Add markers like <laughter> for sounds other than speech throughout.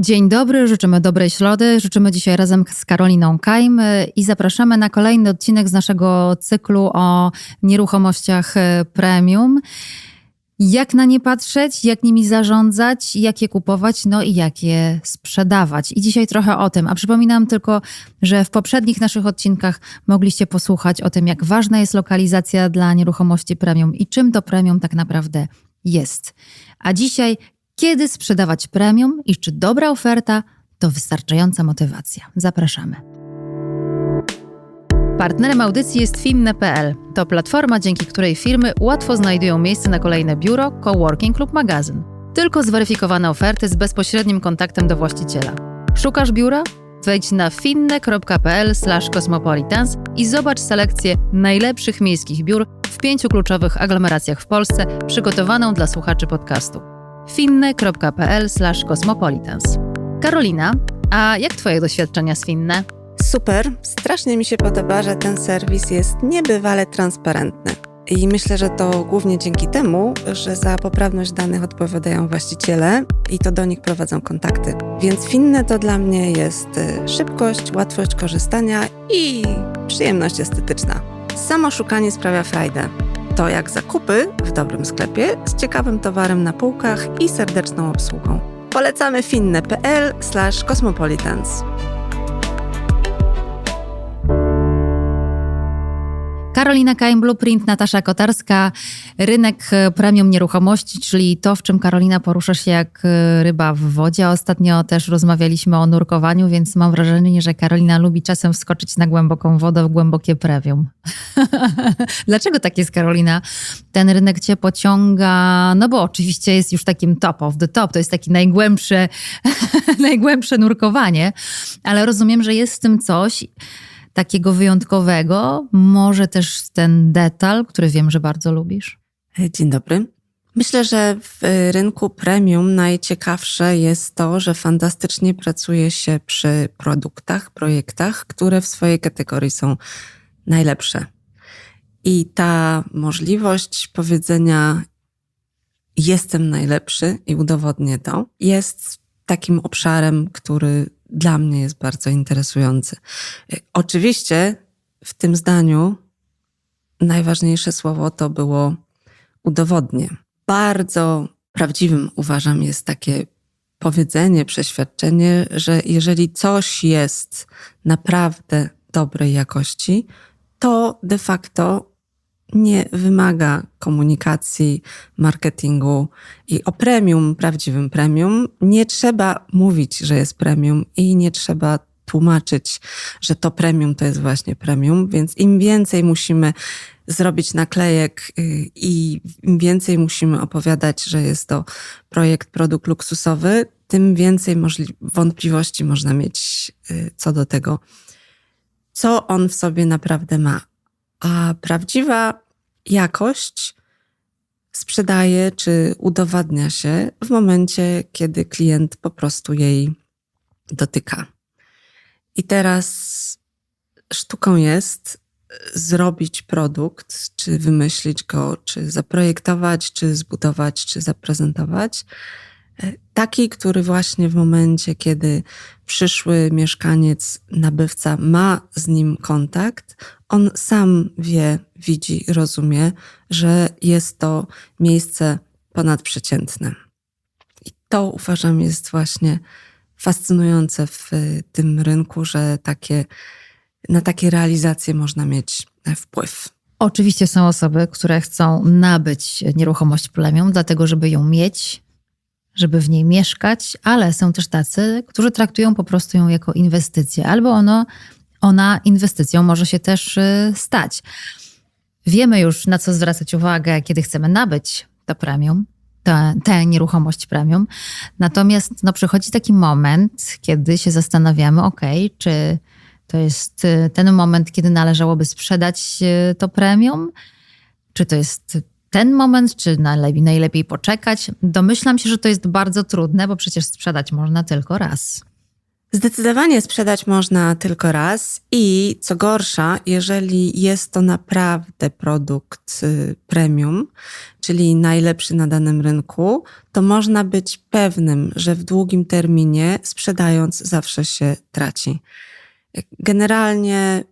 Dzień dobry, życzymy dobrej środy. Życzymy dzisiaj razem z Karoliną Kajm i zapraszamy na kolejny odcinek z naszego cyklu o nieruchomościach e, premium. Jak na nie patrzeć, jak nimi zarządzać, jak je kupować, no i jak je sprzedawać. I dzisiaj trochę o tym. A przypominam tylko, że w poprzednich naszych odcinkach mogliście posłuchać o tym, jak ważna jest lokalizacja dla nieruchomości premium i czym to premium tak naprawdę jest. A dzisiaj kiedy sprzedawać premium i czy dobra oferta to wystarczająca motywacja. Zapraszamy. Partnerem audycji jest Finne.pl. To platforma, dzięki której firmy łatwo znajdują miejsce na kolejne biuro, coworking lub magazyn. Tylko zweryfikowane oferty z bezpośrednim kontaktem do właściciela. Szukasz biura? Wejdź na finne.pl/cosmopolitans i zobacz selekcję najlepszych miejskich biur w pięciu kluczowych aglomeracjach w Polsce, przygotowaną dla słuchaczy podcastu finne.pl/cosmopolitans. Karolina, a jak Twoje doświadczenia z Finne? Super, strasznie mi się podoba, że ten serwis jest niebywale transparentny. I myślę, że to głównie dzięki temu, że za poprawność danych odpowiadają właściciele i to do nich prowadzą kontakty. Więc Finne to dla mnie jest y, szybkość, łatwość korzystania i przyjemność estetyczna. Samo szukanie sprawia frajdę to jak zakupy w dobrym sklepie z ciekawym towarem na półkach i serdeczną obsługą. Polecamy finne.pl/cosmopolitans. Karolina Kaim, Blueprint, Natasza Kotarska, rynek e, premium nieruchomości, czyli to, w czym Karolina porusza się jak e, ryba w wodzie. Ostatnio też rozmawialiśmy o nurkowaniu, więc mam wrażenie, że Karolina lubi czasem wskoczyć na głęboką wodę w głębokie premium. <laughs> Dlaczego tak jest, Karolina? Ten rynek cię pociąga, no bo oczywiście jest już takim top of the top, to jest takie najgłębsze, <laughs> najgłębsze nurkowanie, ale rozumiem, że jest w tym coś, takiego wyjątkowego? Może też ten detal, który wiem, że bardzo lubisz? Dzień dobry. Myślę, że w rynku premium najciekawsze jest to, że fantastycznie pracuje się przy produktach, projektach, które w swojej kategorii są najlepsze. I ta możliwość powiedzenia jestem najlepszy i udowodnię to, jest takim obszarem, który dla mnie jest bardzo interesujący. Oczywiście w tym zdaniu najważniejsze słowo to było udowodnię. Bardzo prawdziwym uważam jest takie powiedzenie, przeświadczenie, że jeżeli coś jest naprawdę dobrej jakości, to de facto nie wymaga komunikacji, marketingu i o premium, prawdziwym premium, nie trzeba mówić, że jest premium i nie trzeba tłumaczyć, że to premium to jest właśnie premium, więc im więcej musimy zrobić naklejek y, i im więcej musimy opowiadać, że jest to projekt, produkt luksusowy, tym więcej wątpliwości można mieć y, co do tego, co on w sobie naprawdę ma. A prawdziwa jakość sprzedaje czy udowadnia się w momencie, kiedy klient po prostu jej dotyka. I teraz sztuką jest zrobić produkt, czy wymyślić go, czy zaprojektować, czy zbudować, czy zaprezentować Taki, który właśnie w momencie, kiedy przyszły mieszkaniec, nabywca ma z nim kontakt, on sam wie, widzi, rozumie, że jest to miejsce ponadprzeciętne. I to uważam jest właśnie fascynujące w tym rynku, że takie, na takie realizacje można mieć wpływ. Oczywiście są osoby, które chcą nabyć nieruchomość plemią, dlatego żeby ją mieć, żeby w niej mieszkać, ale są też tacy, którzy traktują po prostu ją jako inwestycję, albo ono, ona inwestycją może się też y, stać. Wiemy już, na co zwracać uwagę, kiedy chcemy nabyć to premium, tę nieruchomość premium. Natomiast no, przychodzi taki moment, kiedy się zastanawiamy, ok, czy to jest y, ten moment, kiedy należałoby sprzedać y, to premium, czy to jest ten moment, czy najlepiej, najlepiej poczekać? Domyślam się, że to jest bardzo trudne, bo przecież sprzedać można tylko raz. Zdecydowanie sprzedać można tylko raz i co gorsza, jeżeli jest to naprawdę produkt y, premium, czyli najlepszy na danym rynku, to można być pewnym, że w długim terminie sprzedając zawsze się traci. Generalnie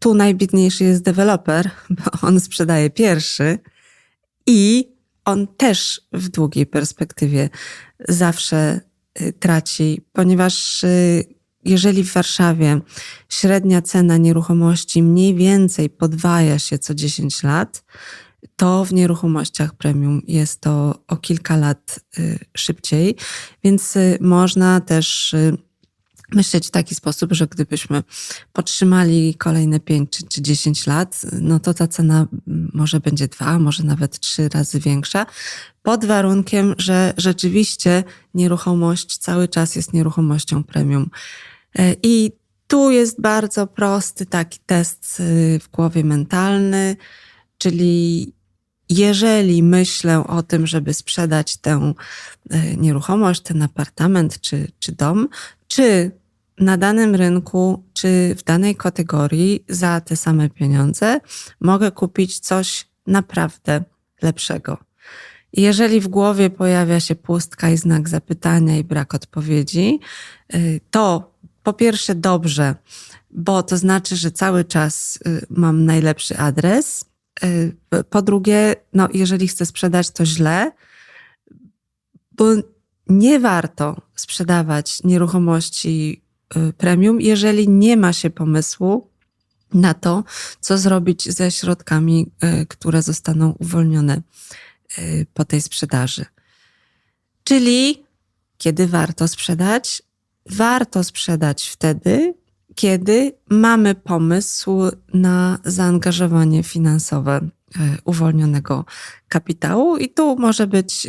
tu najbiedniejszy jest deweloper, bo on sprzedaje pierwszy i on też w długiej perspektywie zawsze y, traci, ponieważ y, jeżeli w Warszawie średnia cena nieruchomości mniej więcej podwaja się co 10 lat, to w nieruchomościach premium jest to o kilka lat y, szybciej, więc można też myśleć w taki sposób, że gdybyśmy podtrzymali kolejne 5 czy, czy 10 lat, no to ta cena może będzie dwa, może nawet trzy razy większa, pod warunkiem, że rzeczywiście nieruchomość cały czas jest nieruchomością premium. E, I tu jest bardzo prosty taki test y, w głowie mentalny, czyli jeżeli myślę o tym, żeby sprzedać tę e, nieruchomość, ten apartament czy, czy dom, czy na danym rynku czy w danej kategorii za te same pieniądze mogę kupić coś naprawdę lepszego. Jeżeli w głowie pojawia się pustka i znak zapytania i brak odpowiedzi, y, to po pierwsze dobrze, bo to znaczy, że cały czas y, mam najlepszy adres. Y, po drugie, no, jeżeli chcę sprzedać to źle, bo nie warto sprzedawać nieruchomości premium, jeżeli nie ma się pomysłu na to, co zrobić ze środkami, y, które zostaną uwolnione y, po tej sprzedaży. Czyli kiedy warto sprzedać? Warto sprzedać wtedy, kiedy mamy pomysł na zaangażowanie finansowe uwolnionego kapitału, i tu może być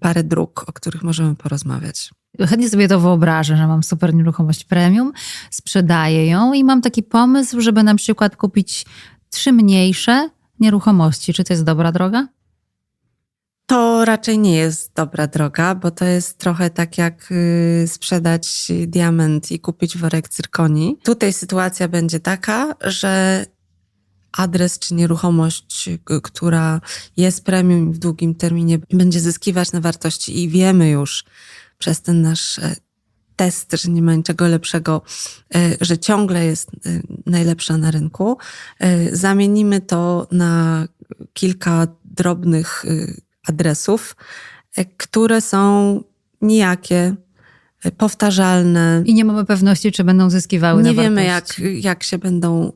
parę dróg, o których możemy porozmawiać. Chętnie sobie to wyobrażę, że mam super nieruchomość premium, sprzedaję ją i mam taki pomysł, żeby na przykład kupić trzy mniejsze nieruchomości. Czy to jest dobra droga? To raczej nie jest dobra droga, bo to jest trochę tak jak y, sprzedać diament i kupić worek cyrkoni. Tutaj sytuacja będzie taka, że adres czy nieruchomość, y, która jest premium w długim terminie, będzie zyskiwać na wartości i wiemy już, przez ten nasz e, test, że nie ma niczego lepszego, e, że ciągle jest e, najlepsza na rynku, zamienimy to na kilka drobnych adresów, które są nijakie, powtarzalne. I nie mamy pewności, czy będą zyskiwały Nie wiemy, jak, jak się będą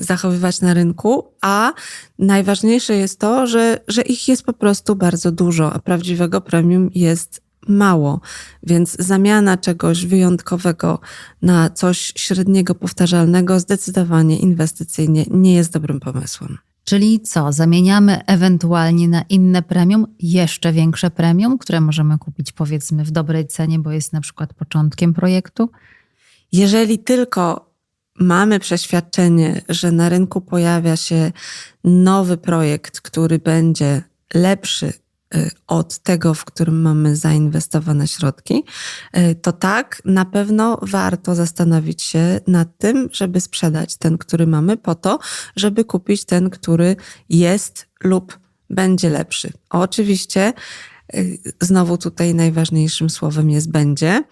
zachowywać na rynku, a najważniejsze jest to, że, że ich jest po prostu bardzo dużo, a prawdziwego premium jest mało, więc zamiana czegoś wyjątkowego na coś średniego, powtarzalnego zdecydowanie inwestycyjnie nie jest dobrym pomysłem. Czyli co? Zamieniamy ewentualnie na inne premium, jeszcze większe premium, które możemy kupić powiedzmy w dobrej cenie, bo jest na przykład początkiem projektu? Jeżeli tylko mamy przeświadczenie, że na rynku pojawia się nowy projekt, który będzie lepszy od tego, w którym mamy zainwestowane środki, y, to tak, na pewno warto zastanowić się nad tym, żeby sprzedać ten, który mamy, po to, żeby kupić ten, który jest lub będzie lepszy. Oczywiście, y, znowu tutaj najważniejszym słowem jest będzie,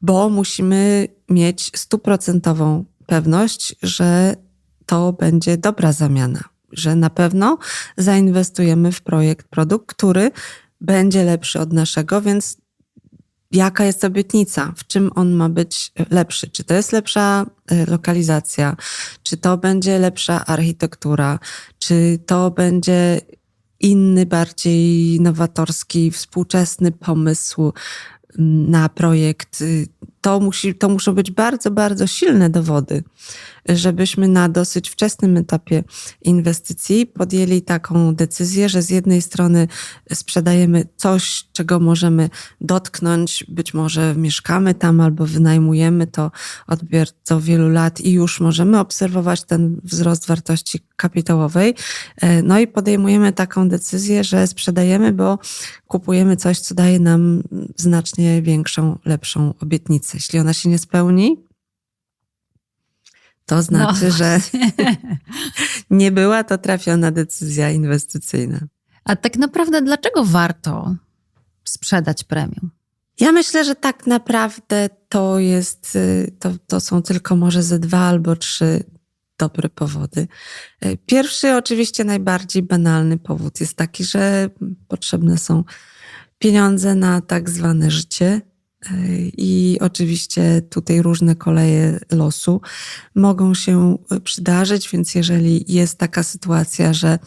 bo musimy mieć stuprocentową pewność, że to będzie dobra zamiana że na pewno zainwestujemy w projekt, produkt, który będzie lepszy od naszego, więc jaka jest obietnica, w czym on ma być lepszy? Czy to jest lepsza e, lokalizacja, czy to będzie lepsza architektura, czy to będzie inny, bardziej nowatorski, współczesny pomysł mm, na projekt. To, musi, to muszą być bardzo, bardzo silne dowody, żebyśmy na dosyć wczesnym etapie inwestycji podjęli taką decyzję, że z jednej strony sprzedajemy coś, czego możemy dotknąć, być może mieszkamy tam albo wynajmujemy to od wielu lat i już możemy obserwować ten wzrost wartości kapitałowej. E, No i podejmujemy taką decyzję, że sprzedajemy, bo kupujemy coś, co daje nam znacznie większą, lepszą obietnicę. Jeśli ona się nie spełni, to znaczy, No że <laughs> nie była to trafiona decyzja inwestycyjna. A tak naprawdę dlaczego warto sprzedać premium? Ja myślę, że tak naprawdę to jest, y, to, to są tylko może ze dwa albo trzy dobre powody. Y, Pierwszy, oczywiście najbardziej banalny powód jest taki, że potrzebne są pieniądze na tak zwane życie. I oczywiście tutaj różne koleje losu mogą się przydarzyć, więc jeżeli jest taka sytuacja, że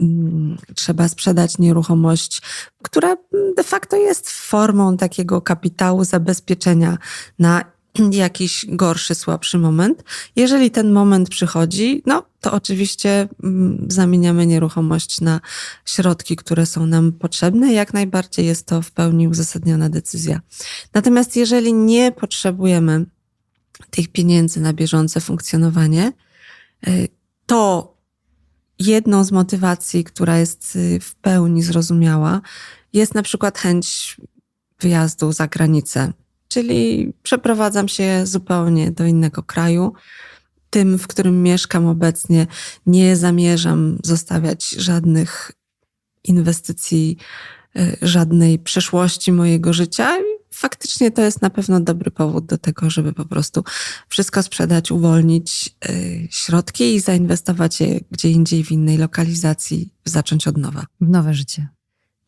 mm, trzeba sprzedać nieruchomość, która de facto jest formą takiego kapitału zabezpieczenia na <clears throat> jakiś gorszy, słabszy moment. Jeżeli ten moment przychodzi, no to oczywiście mm, zamieniamy nieruchomość na środki, które są nam potrzebne. Jak najbardziej jest to w pełni uzasadniona decyzja. Natomiast jeżeli nie potrzebujemy tych pieniędzy na bieżące funkcjonowanie, y, to jedną z motywacji, która jest y, w pełni zrozumiała, jest na przykład chęć wyjazdu za granicę. Czyli przeprowadzam się zupełnie do innego kraju. Tym, w którym mieszkam obecnie, nie zamierzam zostawiać żadnych inwestycji, y, żadnej przeszłości mojego życia. I Faktycznie to jest na pewno dobry powód do tego, żeby po prostu wszystko sprzedać, uwolnić y, środki i zainwestować je gdzie indziej w innej lokalizacji, zacząć od nowa. W nowe życie.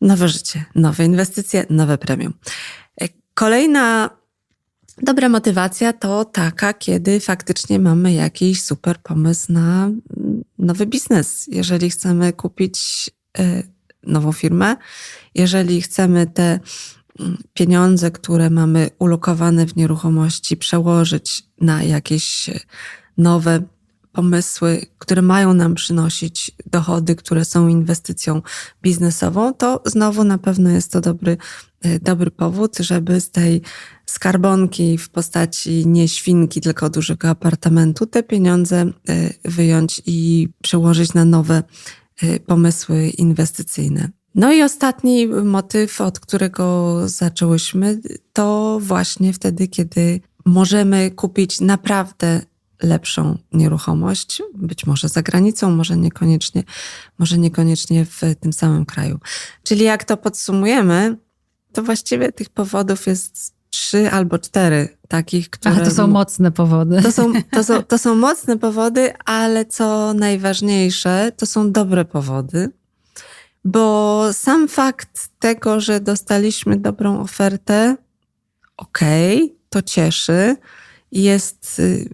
Nowe życie, nowe inwestycje, nowe premium. E, Kolejna dobra motywacja to taka, kiedy faktycznie mamy jakiś super pomysł na mm, nowy biznes. Jeżeli chcemy kupić e, nową firmę, jeżeli chcemy te mm, pieniądze, które mamy ulokowane w nieruchomości, przełożyć na jakieś e, nowe pomysły, które mają nam przynosić dochody, które są inwestycją biznesową, to znowu na pewno jest to dobry, y, dobry powód, żeby z tej skarbonki w postaci nie świnki, tylko dużego apartamentu te pieniądze y, wyjąć i przełożyć na nowe y, pomysły inwestycyjne. No i ostatni motyw, od którego zaczęłyśmy, to właśnie wtedy, kiedy możemy kupić naprawdę lepszą nieruchomość, być może za granicą, może niekoniecznie, może niekoniecznie w tym samym kraju. Czyli jak to podsumujemy, to właściwie tych powodów jest trzy albo cztery takich, które... Ale to są mocne powody. To są, <laughs> to, są, to są mocne powody, ale co najważniejsze, to są dobre powody, bo sam fakt tego, że dostaliśmy dobrą ofertę, okej, to cieszy, jest y,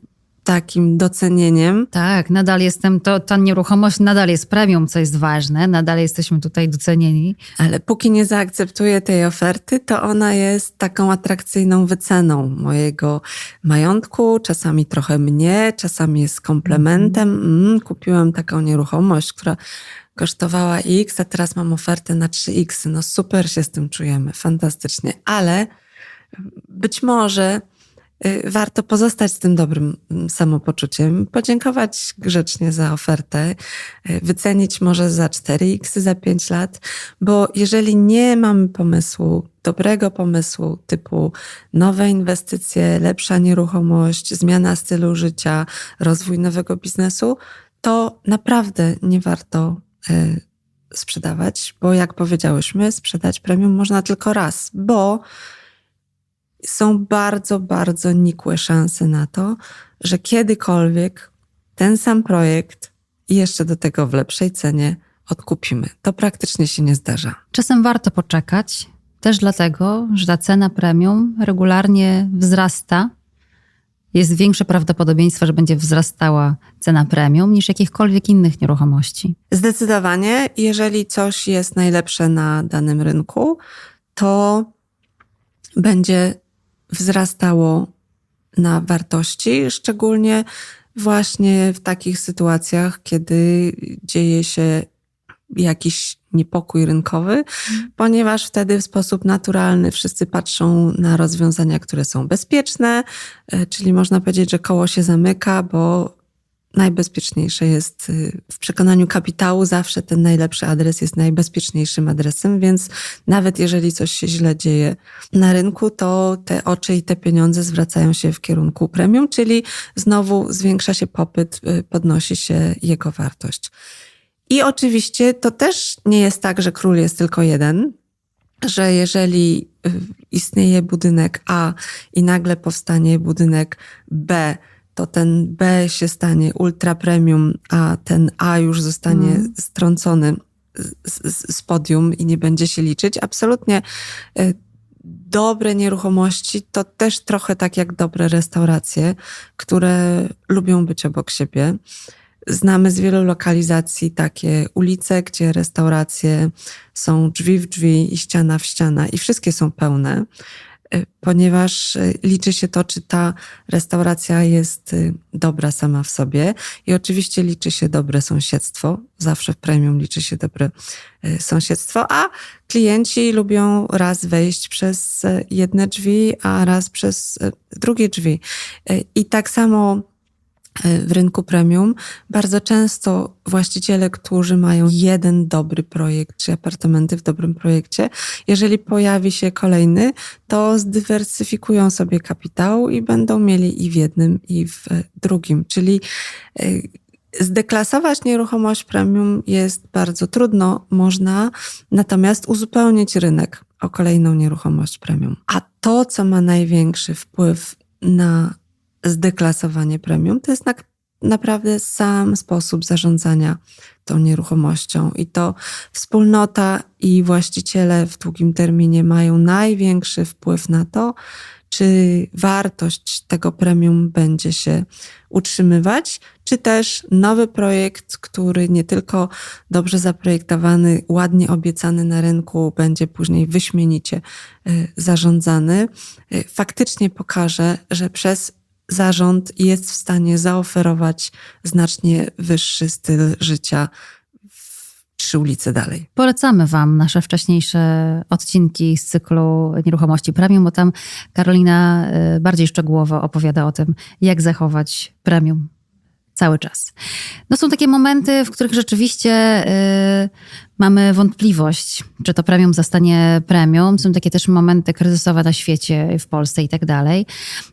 takim docenieniem. Tak, nadal jestem, to, ta nieruchomość nadal jest premium, co jest ważne, nadal jesteśmy tutaj docenieni. Ale póki nie zaakceptuję tej oferty, to ona jest taką atrakcyjną wyceną mojego majątku, czasami trochę mnie, czasami jest komplementem. Mm, kupiłem taką nieruchomość, która kosztowała X, a teraz mam ofertę na 3X. No super się z tym czujemy, fantastycznie. Ale być może warto pozostać z tym dobrym mm, samopoczuciem, podziękować grzecznie za ofertę, y, wycenić może za 4x, za 5 lat, bo jeżeli nie mamy pomysłu, dobrego pomysłu typu nowe inwestycje, lepsza nieruchomość, zmiana stylu życia, rozwój nowego biznesu, to naprawdę nie warto y, sprzedawać, bo jak powiedziałyśmy, sprzedać premium można tylko raz, bo są bardzo, bardzo nikłe szanse na to, że kiedykolwiek ten sam projekt i jeszcze do tego w lepszej cenie odkupimy. To praktycznie się nie zdarza. Czasem warto poczekać, też dlatego, że ta cena premium regularnie wzrasta. Jest większe prawdopodobieństwo, że będzie wzrastała cena premium niż jakichkolwiek innych nieruchomości. Zdecydowanie, jeżeli coś jest najlepsze na danym rynku, to będzie wzrastało na wartości, szczególnie właśnie w takich sytuacjach, kiedy dzieje się jakiś niepokój rynkowy, ponieważ wtedy w sposób naturalny wszyscy patrzą na rozwiązania, które są bezpieczne, e, czyli można powiedzieć, że koło się zamyka, bo najbezpieczniejsze jest y, w przekonaniu kapitału, zawsze ten najlepszy adres jest najbezpieczniejszym adresem, więc nawet jeżeli coś się źle dzieje na rynku, to te oczy i te pieniądze zwracają się w kierunku premium, czyli znowu zwiększa się popyt, y, podnosi się jego wartość. I oczywiście to też nie jest tak, że król jest tylko jeden, że jeżeli y, istnieje budynek A i nagle powstanie budynek B, to ten B się stanie ultra premium, a ten A już zostanie Mm. strącony z, z, podium i nie będzie się liczyć. Absolutnie y, dobre nieruchomości to też trochę tak jak dobre restauracje, które lubią być obok siebie. Znamy z wielu lokalizacji takie ulice, gdzie restauracje są drzwi w drzwi i ściana w ściana i wszystkie są pełne, ponieważ y, liczy się to, czy ta restauracja jest y, dobra sama w sobie i oczywiście liczy się dobre sąsiedztwo. Zawsze w premium liczy się dobre y, sąsiedztwo, a klienci lubią raz wejść przez y, jedne drzwi, a raz przez y, drugie drzwi. Y, I tak samo w rynku premium bardzo często właściciele, którzy mają jeden dobry projekt, czy apartamenty w dobrym projekcie, jeżeli pojawi się kolejny, to zdywersyfikują sobie kapitał i będą mieli i w jednym, i w drugim. Czyli y, zdeklasować nieruchomość premium jest bardzo trudno, można natomiast uzupełnić rynek o kolejną nieruchomość premium. A to, co ma największy wpływ na zdeklasowanie premium, to jest na, naprawdę sam sposób zarządzania tą nieruchomością. I to wspólnota i właściciele w długim terminie mają największy wpływ na to, czy wartość tego premium będzie się utrzymywać, czy też nowy projekt, który nie tylko dobrze zaprojektowany, ładnie obiecany na rynku, będzie później wyśmienicie y, zarządzany, y, faktycznie pokaże, że przez zarząd jest w stanie zaoferować znacznie wyższy styl życia trzy ulice dalej. Polecamy Wam nasze wcześniejsze odcinki z cyklu Nieruchomości Premium, bo tam Karolina y, bardziej szczegółowo opowiada o tym, jak zachować premium cały czas. No są takie momenty, w których rzeczywiście y, mamy wątpliwość, czy to premium zostanie premium. Są takie też momenty kryzysowe na świecie, w Polsce i tak dalej.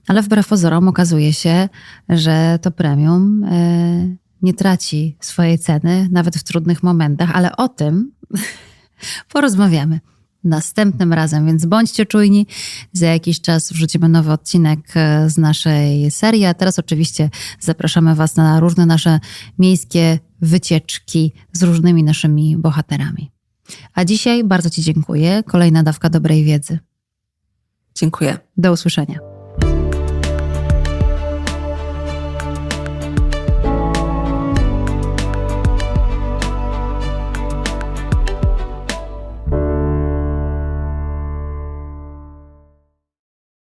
Ale wbrew pozorom okazuje się, że to premium y, nie traci swojej ceny, nawet w trudnych momentach, ale o tym <laughs> porozmawiamy następnym razem, więc bądźcie czujni. Za jakiś czas wrzucimy nowy odcinek e, z naszej serii, a teraz oczywiście zapraszamy Was na różne nasze miejskie wycieczki z różnymi naszymi bohaterami. A dzisiaj bardzo Ci dziękuję. Kolejna dawka dobrej wiedzy. Dziękuję. Do usłyszenia.